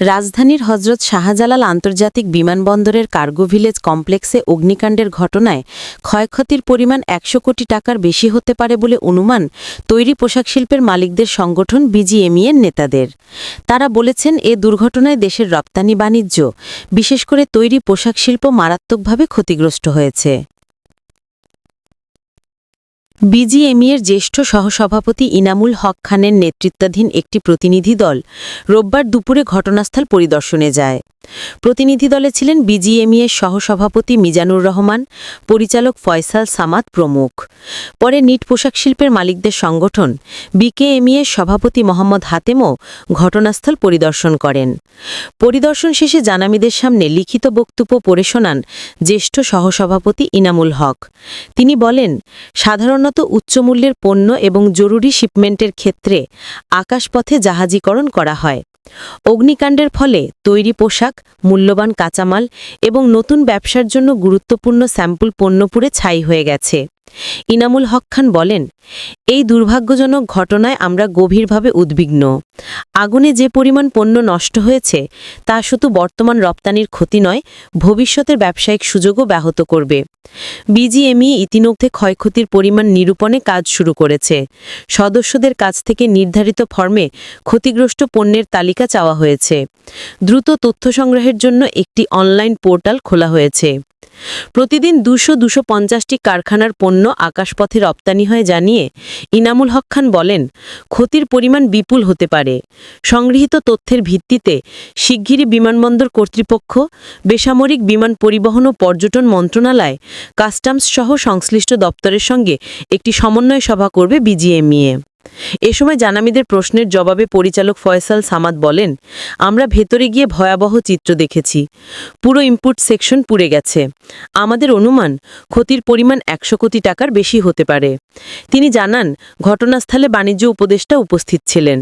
রাজধানীর হজরত শাহজালাল আন্তর্জাতিক বিমানবন্দরের কার্গো ভিলেজ কমপ্লেক্সে অগ্নিকাণ্ডের ঘটনায় ক্ষয়ক্ষতির পরিমাণ একশো কোটি টাকার বেশি হতে পারে বলে অনুমান তৈরি পোশাক শিল্পের মালিকদের সংগঠন বিজিএমইএর নেতাদের। তারা বলেছেন, এ দুর্ঘটনায় দেশের রপ্তানি বাণিজ্য, বিশেষ করে তৈরি পোশাক শিল্প মারাত্মকভাবে ক্ষতিগ্রস্ত হয়েছে। বিজিএমইএর জ্যেষ্ঠ সহসভাপতি ইনামুল হক খানের নেতৃত্বাধীন একটি প্রতিনিধি দল রোববার দুপুরে ঘটনাস্থল পরিদর্শনে যায়। প্রতিনিধি দলে ছিলেন বিজিএমইএর সহসভাপতি মিজানুর রহমান, পরিচালক ফয়সাল সামাদ প্রমুখ। পরে নিট পোশাক শিল্পের মালিকদের সংগঠন বিকেএমইএর সভাপতি মোহাম্মদ হাতেমও ঘটনাস্থল পরিদর্শন করেন। পরিদর্শন শেষে জানামিদের সামনে লিখিত বক্তব্য পড়ে শোনান জ্যেষ্ঠ সহসভাপতি ইনামুল হক। তিনি বলেন, সাধারণত উচ্চমূল্যের পণ্য এবং জরুরি শিপমেন্টের ক্ষেত্রে আকাশপথে জাহাজীকরণ করা হয়। অগ্নিকাণ্ডের ফলে তৈরি পোশাক, মূল্যবান কাঁচামাল এবং নতুন ব্যবসার জন্য গুরুত্বপূর্ণ স্যাম্পল পণ্য পুড়ে ছাই হয়ে গেছে। ইনামুল হক খান বলেন, এই দুর্ভাগ্যজনক ঘটনায় আমরা গভীরভাবে উদ্বিগ্ন। আগুনে যে পরিমাণ পণ্য নষ্ট হয়েছে, তা শুধু বর্তমান রপ্তানির ক্ষতি নয়, ভবিষ্যতের ব্যবসায়িক সুযোগও ব্যাহত করবে। বিজিএমই ইতিমধ্যে ক্ষয়ক্ষতির পরিমাণ নিরূপণে কাজ শুরু করেছে। সদস্যদের কাছ থেকে নির্ধারিত ফর্মে ক্ষতিগ্রস্ত পণ্যের তালিকা চাওয়া হয়েছে। দ্রুত তথ্য সংগ্রহের জন্য একটি অনলাইন পোর্টাল খোলা হয়েছে। প্রতিদিন দুশো দুশো পঞ্চাশটি কারখানার পণ্য আকাশপথে রপ্তানি হয় জানিয়ে ইনামুল হক খান বলেন, ক্ষতির পরিমাণ বিপুল হতে পারে। সংগৃহীত তথ্যের ভিত্তিতে শিগগিরই বিমানবন্দর কর্তৃপক্ষ, বেসামরিক বিমান পরিবহন ও পর্যটন মন্ত্রণালয়, কাস্টমস সহ সংশ্লিষ্ট দপ্তরের সঙ্গে একটি সমন্বয় সভা করবে বিজিএমইএ। এ সময় জানামিদের প্রশ্নের জবাবে পরিচালক ফয়সাল সামাদ বলেন, আমরা ভেতরে গিয়ে ভয়াবহ চিত্র দেখেছি। পুরো ইনপুট সেকশন পুড়ে গেছে। আমাদের অনুমান ক্ষতির পরিমাণ একশো কোটি টাকার বেশি হতে পারে। তিনি জানান, ঘটনাস্থলে বাণিজ্য উপদেষ্টা উপস্থিত ছিলেন।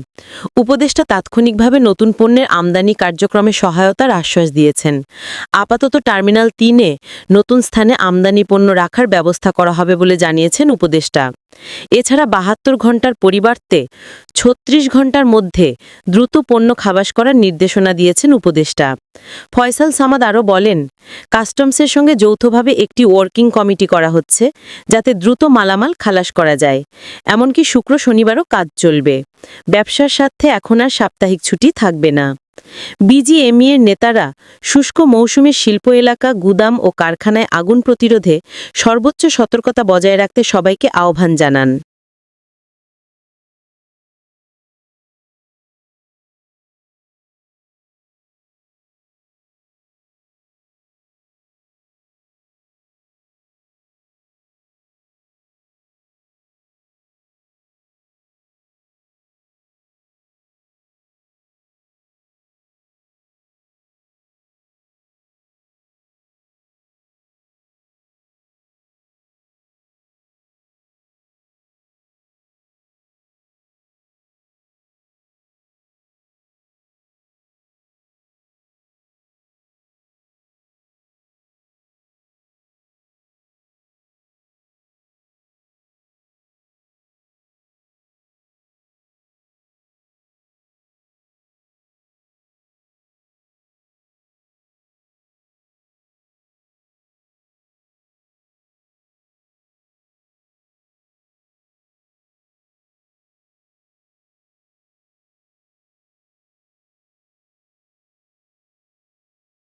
উপদেষ্টা তাৎক্ষণিকভাবে নতুন পণ্যের আমদানি কার্যক্রমে সহায়তার আশ্বাস দিয়েছেন। আপাতত টার্মিনাল তিনে নতুন স্থানে আমদানি পণ্য রাখার ব্যবস্থা করা হবে বলে জানিয়েছেন উপদেষ্টা। এছাড়া বাহাত্তর ঘণ্টার পরিবর্তে ছত্রিশ ঘণ্টার মধ্যে দ্রুত পণ্য খাবাস করার নির্দেশনা দিয়েছেন উপদেষ্টা। ফয়সাল সামাদ আরও বলেন, কাস্টমসের সঙ্গে যৌথভাবে একটি ওয়ার্কিং কমিটি করা হচ্ছে, যাতে দ্রুত মালামাল খালাস করা যায়। এমনকি শুক্র শনিবারও কাজ চলবে। ব্যবসার স্বার্থে এখন আর সাপ্তাহিক ছুটি থাকবে না। বিজিএমইএর নেতারা, শুষ্ক মৌসুমে শিল্প এলাকা, গুদাম ও কারখানায় আগুন প্রতিরোধে সর্বোচ্চ সতর্কতা বজায় রাখতে সবাইকে আহ্বান জানান।